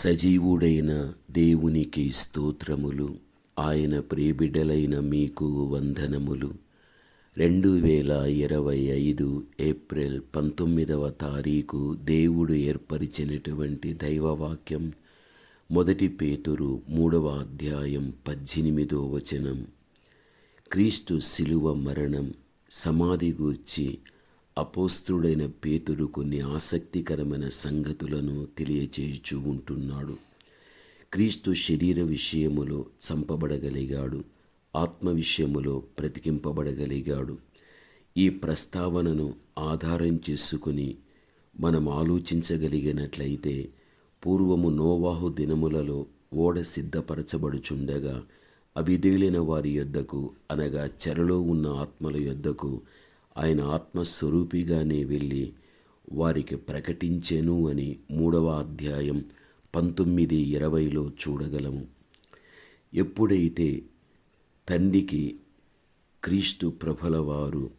సజీవుడైన దేవునికి స్తోత్రములు ఆయన ప్రేబిడలైన మీకు వందనములు. రెండు వేల ఇరవై ఐదు ఏప్రిల్ పంతొమ్మిదవ తారీఖు దేవుడు ఏర్పరిచినటువంటి దైవవాక్యం మొదటి పేతురు మూడవ అధ్యాయం పద్దెనిమిదో వచనం. క్రీస్తు శిలువ మరణం సమాధి గూర్చి అపోస్తుడైన పేతురు కొన్ని ఆసక్తికరమైన సంగతులను తెలియచేయుచూ ఉంటున్నాడు. క్రీస్తు శరీర విషయములో చంపబడగలిగాడు ఆత్మ విషయములో బ్రతికింపబడగలిగాడు. ఈ ప్రస్తావనను ఆధారం చేసుకుని మనం ఆలోచించగలిగినట్లయితే పూర్వము నోవాహు దినములలో ఓడ సిద్ధపరచబడుచుండగా అవిదేలిన వారి యొద్దకు అనగా చెరలో ఉన్న ఆత్మల యొద్దకు ఆయన ఆత్మస్వరూపిగానే వెళ్ళి వారికి ప్రకటించెను అని మూడవ అధ్యాయం పంతొమ్మిది ఇరవైలో చూడగలము. ఎప్పుడైతే తండ్రికి క్రీస్తు ప్రభల వారు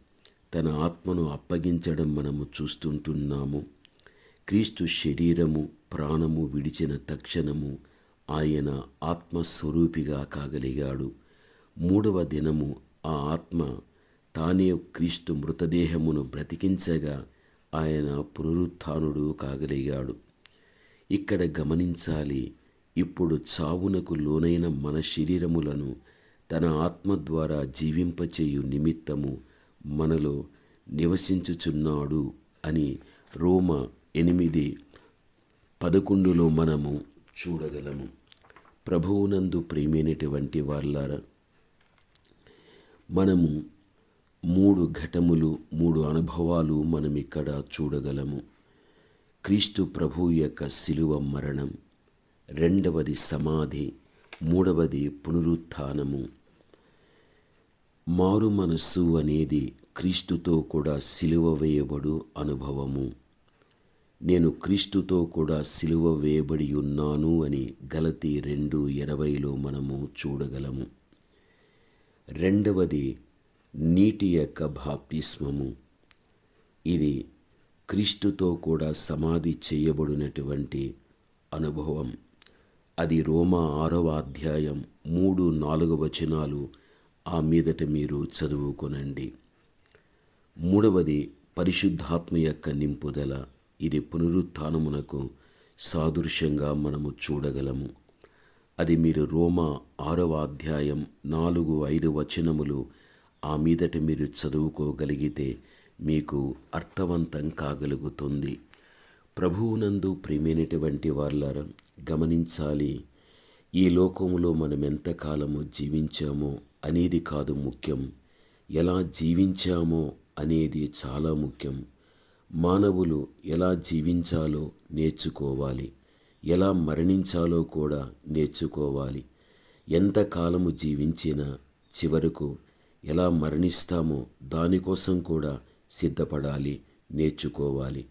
తన ఆత్మను అప్పగించడం మనము చూస్తుంటున్నాము. క్రీస్తు శరీరము ప్రాణము విడిచిన తక్షణము ఆయన ఆత్మస్వరూపిగా కాగలిగాడు. మూడవ దినము ఆ ఆత్మ తానే క్రీస్తు మృతదేహమును బ్రతికించగా ఆయన పునరుత్థానుడు కాగలిగాడు. ఇక్కడ గమనించాలి ఇప్పుడు చావునకు లోనైన మన శరీరములను తన ఆత్మ ద్వారా జీవింపచేయు నిమిత్తము మనలో నివసించుచున్నాడు అని రోమ ఎనిమిది పదకొండులో మనము చూడగలము. ప్రభువునందు ప్రేమైనటువంటి వాళ్ళారా మనము మూడు ఘటములు మూడు అనుభవాలు మనం ఇక్కడ చూడగలము. క్రీస్తు ప్రభు యొక్క శిలువ మరణం రెండవది సమాధి మూడవది పునరుత్థానము. మారు మనస్సు అనేది క్రీస్తుతో కూడా సిలువ వేయబడు అనుభవము. నేను క్రీస్తుతో కూడా సిలువ వేయబడి ఉన్నాను అని గలతి రెండు ఇరవైలో మనము చూడగలము. రెండవది నీటి యొక్క బాప్తిస్మము. ఇది క్రీస్తుతో కూడా సమాధి చేయబడినటువంటి అనుభవం. అది రోమా ఆరవ అధ్యాయం మూడు నాలుగు వచనాలు ఆ మీదట మీరు చదువుకొనండి. మూడవది పరిశుద్ధాత్మ యొక్క నింపుదల. ఇది పునరుత్నమునకు సాదృశ్యంగా మనము చూడగలము. అది మీరు రోమా ఆరవ అధ్యాయం నాలుగు ఐదు వచనములు ఆ మీదట మీరు చదువుకోగలిగితే మీకు అర్థవంతం కాగలుగుతుంది. ప్రభువునందు ప్రేమైనటువంటి వాళ్ళ గమనించాలి ఈ లోకములో మనం ఎంతకాలము జీవించామో అనేది కాదు ముఖ్యం. ఎలా జీవించామో అనేది చాలా ముఖ్యం. మానవులు ఎలా జీవించాలో నేర్చుకోవాలి. ఎలా మరణించాలో కూడా నేర్చుకోవాలి. ఎంతకాలము జీవించినా చివరకు ఎలా మరణిస్తామో దానికోసం కూడా సిద్ధపడాలి నేర్చుకోవాలి.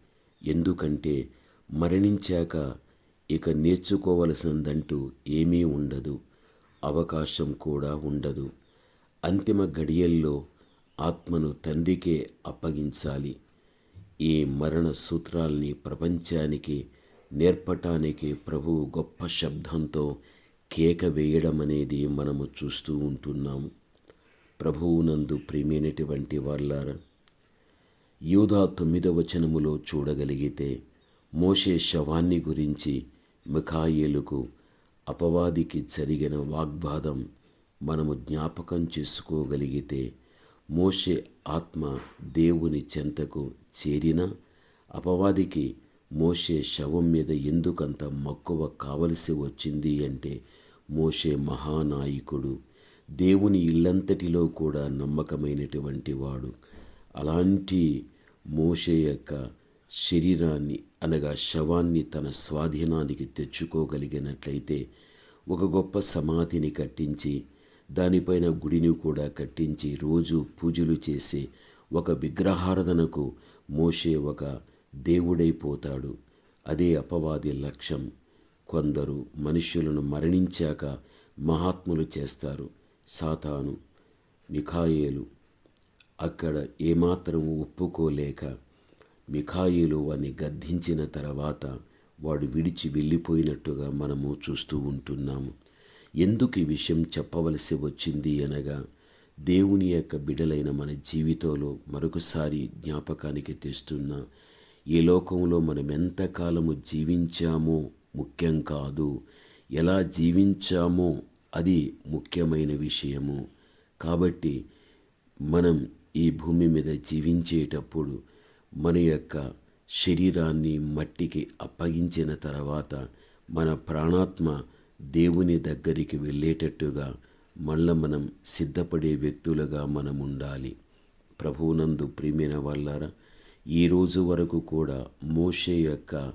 ఎందుకంటే మరణించాక ఇక నేర్చుకోవలసిందంటూ ఏమీ ఉండదు అవకాశం కూడా ఉండదు. అంతిమ గడియల్లో ఆత్మను తండ్రికే అప్పగించాలి. ఈ మరణ సూత్రాల్ని ప్రపంచానికి నేర్పటానికి ప్రభువు గొప్ప శబ్దంతో కేక వేయడం అనేది మనము చూస్తూ ఉంటున్నాము ప్రభువునందు ప్రియమైనటువంటి వాళ్ళారా యూధా తొమ్మిదవ వచనములో చూడగలిగితే మోషే శవాన్ని గురించి మిఖాయేలుకు అపవాదికి జరిగిన వాగ్వాదం మనము జ్ఞాపకం చేసుకోగలిగితే మోషే ఆత్మ దేవుని చెంతకు చేరిన అపవాదికి మోషే శవం మీద ఎందుకంత మక్కువ కావలసి వచ్చింది అంటే మోషే మహానాయకుడు దేవుని ఇల్లంతటిలో కూడా నమ్మకమైనటువంటి వాడు. అలాంటి మోషే యొక్క శరీరాన్ని అనగా శవాన్ని తన స్వాధీనానికి తెచ్చుకోగలిగినట్లయితే ఒక గొప్ప సమాధిని కట్టించి దానిపైన గుడిని కూడా కట్టించి రోజు పూజలు చేసి ఒక విగ్రహారాధనకు మోషే ఒక దేవుడైపోతాడు. అదే అపవాది లక్ష్యం. కొందరు మనుష్యులను మరణించాక మహాత్ములు చేస్తారు. సాతాను మిఖాయేలు. అక్కడ ఏమాత్రం ఒప్పుకోలేక మిఖాయిలు వాని గద్దించిన తర్వాత వాడు విడిచి వెళ్ళిపోయినట్టుగా మనము చూస్తూ ఉంటున్నాము. ఎందుకు ఈ విషయం చెప్పవలసి వచ్చింది అనగా దేవుని యొక్క బిడలైన మన జీవితంలో మరొకసారి జ్ఞాపకానికి తెస్తున్న ఈ లోకంలో మనం ఎంతకాలము జీవించామో ముఖ్యం కాదు. ఎలా జీవించామో అది ముఖ్యమైన విషయము. కాబట్టి మనం ఈ భూమి మీద జీవించేటప్పుడు మన యొక్క శరీరాన్ని మట్టికి అప్పగించిన తర్వాత మన ప్రాణాత్మ దేవుని దగ్గరికి వెళ్ళేటట్టుగా మళ్ళా మనం సిద్ధపడే వ్యక్తులుగా మనం ఉండాలి. ప్రభువునందు ప్రియమైన వల్లారా ఈ రోజు వరకు కూడా మోషే యొక్క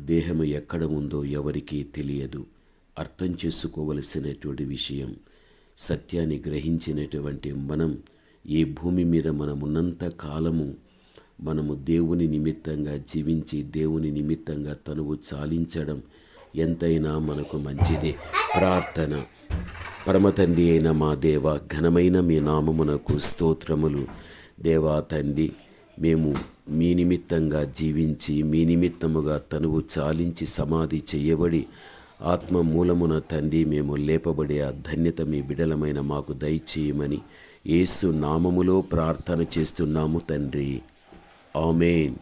దేహము ఎక్కడ ఉందో ఎవరికీ తెలియదు. అర్థం చేసుకోవలసినటువంటి విషయం సత్యాన్ని గ్రహించినటువంటి మనం ఈ భూమి మీద మనమున్నంత కాలము మనము దేవుని నిమిత్తంగా జీవించి దేవుని నిమిత్తంగా తనువు చాలించడం ఎంతైనా మనకు మంచిదే. ప్రార్థన. పరమతండ్రి అయిన మా దేవ ఘనమైన మీ నామమునకు స్తోత్రములు. దేవా తండ్రి మేము మీ నిమిత్తంగా జీవించి మీ నిమిత్తముగా తనువు చాలించి సమాధి చేయబడి ఆత్మ మూలమున తండ్రి మేము లేపబడే ఆ ధన్యత మీ బిడలమైన మాకు దయచేయమని యేసు నామములో ప్రార్థన చేస్తున్నాము తండ్రి. ఆమెన్.